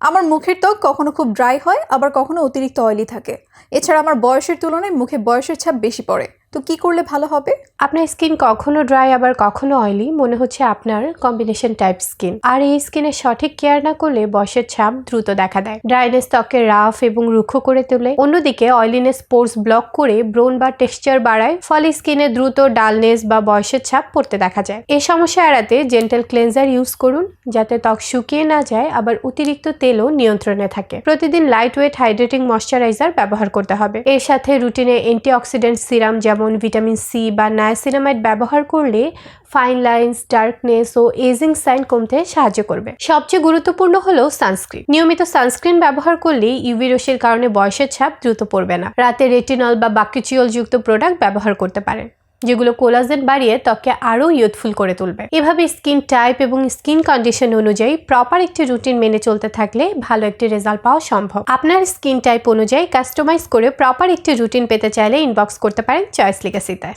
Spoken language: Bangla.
আমার মুখের ত্বক কখনো খুব ড্রাই হয়, আবার কখনো অতিরিক্ত অয়েলি থাকে। এছাড়া আমার বয়সের তুলনায় মুখে বয়সের ছাপ বেশি পড়ে। তো কি করলে ভালো হবে? আপনার স্কিন কখনো ড্রাই, আবার কখনো অয়েলি? মনে হচ্ছে আপনার কম্বিনেশন টাইপ স্কিন আর এই স্কিনের সঠিক কেয়ার না করলে বয়সের ছাপ দ্রুত দেখা দেয়। ড্রাইনেস ত্বকে রাফ এবং রুক্ষ করে তোলে। অন্যদিকে অয়েলিনেস পোর্স ব্লক করে ব্রোন বা টেক্সচার বাড়ায়, ফলে স্কিনে দ্রুত ডালনেস বা বয়সের ছাপ পড়তে দেখা যায়। এই সমস্যা এড়াতে জেন্টাল ক্লেনজার ইউজ করুন, যাতে ত্বক শুকিয়ে না যায়, আবার অতিরিক্ত তেলও নিয়ন্ত্রণে থাকে। প্রতিদিন লাইট ওয়েট হাইড্রেটিং ময়শ্চারাইজার ব্যবহার করতে হবে। এর সাথে রুটিনে অ্যান্টিঅক্সিডেন্ট সিরাম যেমন ভিটামিন সি বা নায়াসিনামাইড ব্যবহার করলে ফাইন লাইন্স, ডার্কনেস ও এজিং সাইন কমতে সাহায্য করবে। সবচেয়ে গুরুত্বপূর্ণ হলো সানস্ক্রিন। নিয়মিত সানস্ক্রিন ব্যবহার করলে ইউভি রশ্মির কারণে বয়সের ছাপ দ্রুত পড়বে না। রাতে রেটিনল বা বাকিচিওল যুক্ত প্রোডাক্ট ব্যবহার করতে পারেন। যেগুলো কোলাজেন বাড়িয়ে ত্বককে আরও ইউথফুল করে তুলবে। এভাবে স্কিন টাইপ এবং স্কিন কন্ডিশন অনুযায়ী প্রপার একটি রুটিন মেনে চলতে থাকলে ভালো একটি রেজাল্ট পাওয়া সম্ভব। আপনার স্কিন টাইপ অনুযায়ী কাস্টমাইজ করে প্রপার একটি রুটিন পেতে চাইলে ইনবক্স করতে পারেন চয়েস লিগাসিতে